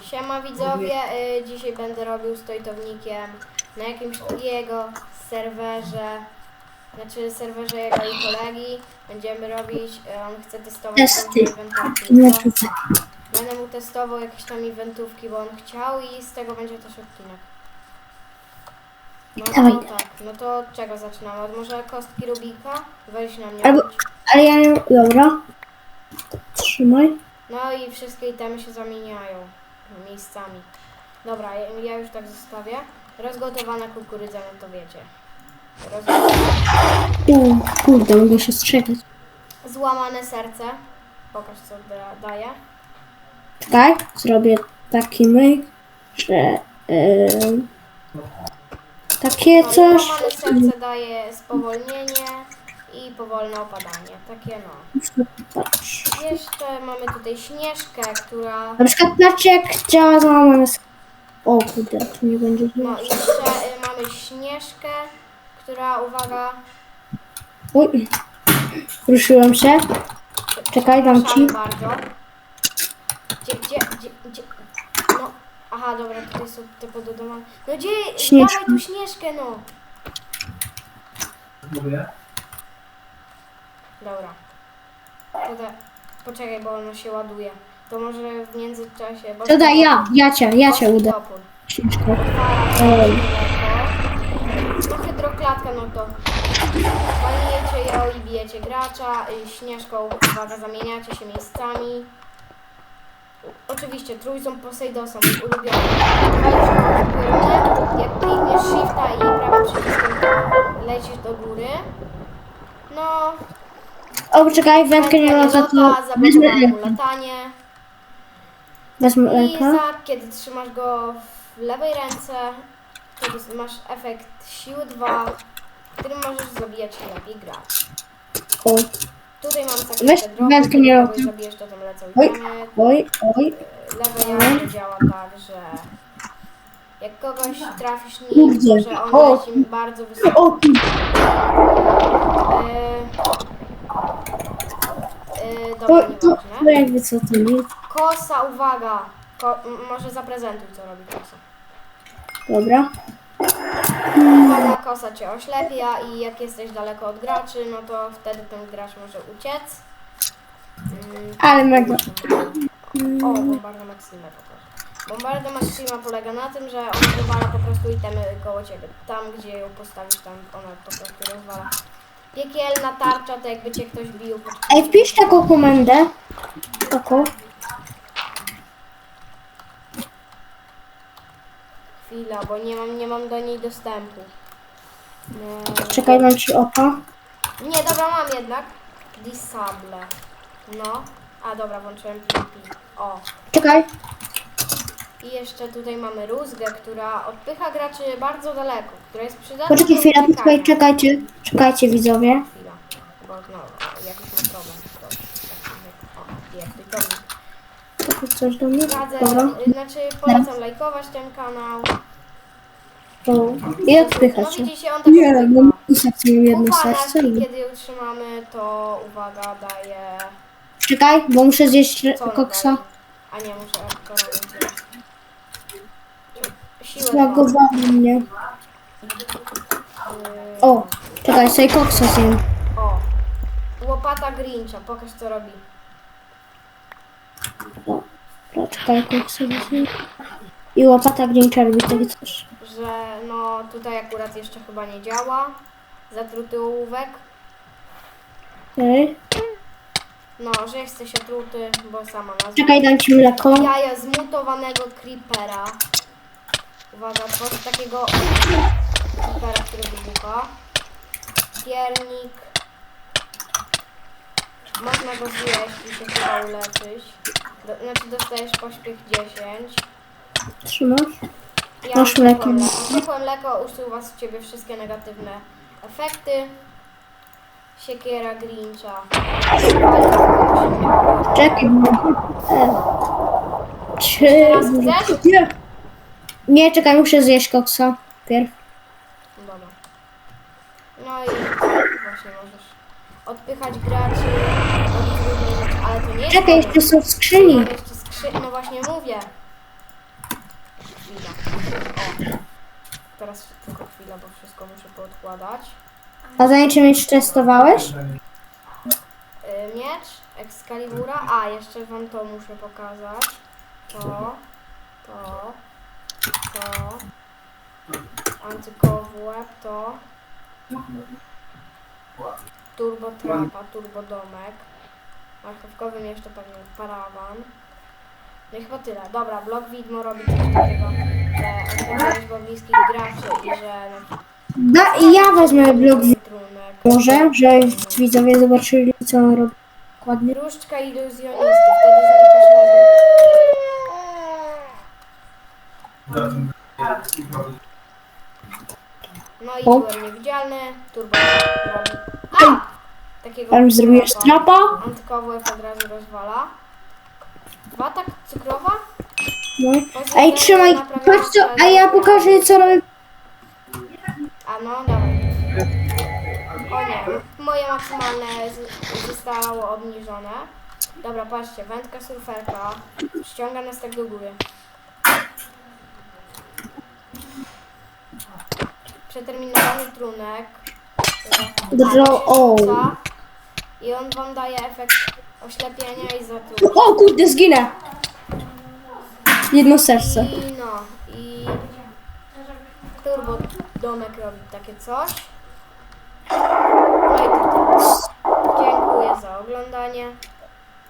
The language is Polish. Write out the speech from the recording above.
Siema widzowie, y, dzisiaj będę robił stojtownikiem na jakimś jego serwerze, znaczy serwerze jego i kolegi. Będziemy robić, y, on chce testować Testy. Nie tutaj. Będę mu testował jakieś tam eventówki, bo on chciał i z tego będzie też odcinek. No to tak, no to czego zaczynamy? Od może kostki Rubika? Weź na mnie. Albo-. Ale ja nie... Dobra. Trzymaj. No i wszystkie itemy się zamieniają miejscami. Dobra, ja, ja już tak zostawię. Rozgotowana kukurydza, no to wiecie. Rozgotowana. U, kurde, mogę się strzegać. Złamane serce. Pokaż co da, daje. Czekaj, zrobię taki myk, że... Yy, takie No, coś... złamane serce daje spowolnienie i powolne opadanie. Takie no. Jeszcze mamy tutaj śnieżkę, która... Na przykład jak działa załamane sk- O kurde, tu nie będzie No i jeszcze y, mamy śnieżkę, która, uwaga, Oj. Ruszyłem się. Czekaj, dam ci. Przepraszam bardzo. Gdzie, gdzie, gdzie, gdzie? No, aha, dobra, tutaj są te pododowane. No gdzie? Śnieżka. Dawaj tu śnieżkę, no. Dobra. Tutaj, poczekaj, bo ono się ładuje. To może w międzyczasie... Bo To daj ja, ja cię, ja cię uda. topór. Odpala Oj. No hydroklatka, no to walniecie ją i bijecie gracza, y, śnieżką, uwaga, zamieniacie się miejscami. Oczywiście trójząb Poseidosa, mój ulubiony. Walisz jak klikniesz shifta i prawym przyciskiem lecisz do góry. No, O, czekaj, wędkę nie ma za to. Wezmę mu leka. latanie. Wezmę I za, kiedy trzymasz go w lewej ręce, wtedy masz efekt siły 2, którym możesz zabijać lepiej grać. O, Tutaj mam takie Weź te dropy, wędkę nie kogoś robię. zabijesz, to tam lecą Oj. itemy. oj, oj. Lewe jazdy działa tak, że jak kogoś trafisz nim, Kurde. to że on O. leci bardzo wysoko. O, yy, to, dobra, to, to nieważne. jakby co to nie. Kosa, uwaga! Ko m- może zaprezentuj, co robi kosa. Dobra. Uwaga, kosa cię oślepia i jak jesteś daleko od graczy, no to wtedy ten gracz może uciec. Mm, Ale mega. O, Bombarda Maxima pokażę. Bombarda Maxima polega na tym, że on wywala po prostu itemy koło ciebie. Tam, gdzie ją postawisz, tam ona po prostu rozwala. Piekielna tarcza, to jakby cię ktoś bił. Ej, wpisz taką komendę. Taką. Chwila, bo nie mam, nie mam do niej dostępu. Nie, Czekaj, dam ci opa. nie dobra, mam jednak. Disable. No. A dobra, włączyłem PvP. O. Czekaj. I jeszcze tutaj mamy rózgę, która odpycha graczy bardzo daleko, która jest przydatna Poczekaj do chwilę, uciekania. poczekaj, czekajcie. Czekajcie widzowie. Chwila, bo no, jakiś ma problem. To, o, jest, tylko Tylko coś do mnie. radzę, Dobra. y, znaczy polecam lajkować ten kanał. To... I No odpychać się. widzicie, on tak Nie, odpycha. i mi jedno Uwaga, serce. i i- kiedy ją trzymamy, to uwaga, daje... Czekaj, bo muszę zjeść Co ona koksa. daje? A nie, muszę wziąć. Siłę mnie. O, czekaj, sobie koksa zjem. O, łopata Grincha, pokaż co robi. Dobra, Czekaj, koksa zjem. I łopata Grincha robi takie coś. Że no tutaj akurat jeszcze chyba nie działa. Zatruty ołówek. Okej. No, że jesteś otruty, bo sama nazwa. Czekaj, dam ci mleko. Jaja zmutowanego creepera. Uwaga, tworzy takiego creepera, który wybucha. Piernik. Można go zjeść i się chyba uleczyć. Do, znaczy dostajesz pośpiech 10. Trzymasz? Ja Masz mleko. ciepłe mleko. Usuwa z ciebie wszystkie negatywne efekty. Siekiera Grincha. Czekaj. E. Trzy. Teraz chcesz? Nie. Nie, czekaj, muszę zjeść koksa. Pierw. Dobra. No i właśnie możesz odpychać graczy, rzeczy, ale to nie jest Czekaj, jeszcze są skrzyni. Mamy jeszcze skrzy... No właśnie mówię. chwila. O. Teraz tylko chwila, bo wszystko muszę poodkładać. A za niczym jeszcze testowałeś? Y, miecz Excalibura. A, jeszcze wam to muszę pokazać. To, to, to. Antykowy łeb, to. Turbo trapa, turbo domek. Marchewkowy miecz to pewnie parawan. No i chyba tyle. Dobra, blok widmo robi coś takiego, że liczbę bliskich graczy i że na Da, ja wezmę blok wi- trunek. może, że widzowie zobaczyli co on robi dokładnie. Różdżka iluzjonisty, wtedy znikasz razem. No i O. byłem niewidzialny, turbo robi. A! Takiego Tam zrobiłeś trapa. strapa? Antykowy od razu rozwala. Dwa tak cukrowa? No. Ej, trzymaj, patrz co, a ja pokażę co robię. A no, dawaj. O nie, moje maksymalne z- zostało obniżone. Dobra, patrzcie, wędka surferka ściąga nas tak do góry. Przeterminowany trunek. Draw się all. I on wam daje efekt oślepienia i zatrucia. O kurde, zginę. Jedno serce. I no, i turbo domek robi takie coś. No i to tyle. Dziękuję za oglądanie.